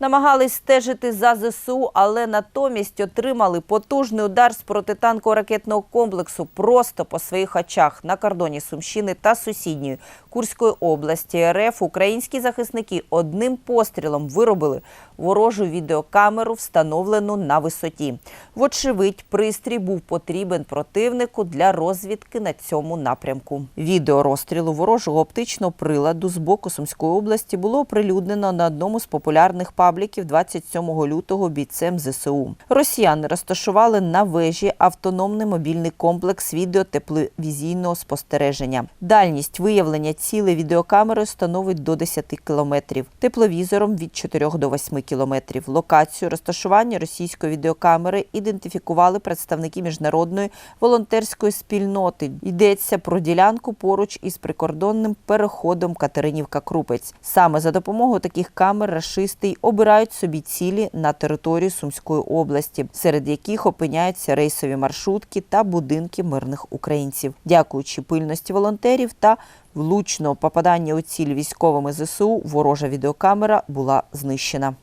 Намагались стежити за ЗСУ, але натомість отримали потужний удар з протитанкового ракетного комплексу просто по своїх очах на кордоні Сумщини та сусідньої Курської області РФ. Українські захисники одним пострілом виробили ворожу відеокамеру, встановлену на висоті. Вочевидь, пристрій був потрібен противнику для розвідки на цьому напрямку. Відео розстрілу ворожого оптичного приладу з боку Сумської області було оприлюднено на одному з популярних пабліків 27 лютого бійцем ЗСУ. Росіяни розташували на вежі автономний мобільний комплекс відеотепловізійного спостереження. Дальність виявлення цілей відеокамери становить до 10 кілометрів, тепловізором від 4 до 8 кілометрів. Локацію розташування російської відеокамери ідентифікували представники міжнародної волонтерської спільноти. Йдеться про ділянку поруч із прикордонним переходом Катеринівка-Крупець. Саме за допомогою таких камер рашисти й обирають собі цілі на території Сумської області, серед яких опиняються рейсові маршрутки та будинки мирних українців. Дякуючи пильності волонтерів та влучного попадання у ціль військовими ЗСУ, ворожа відеокамера була знищена.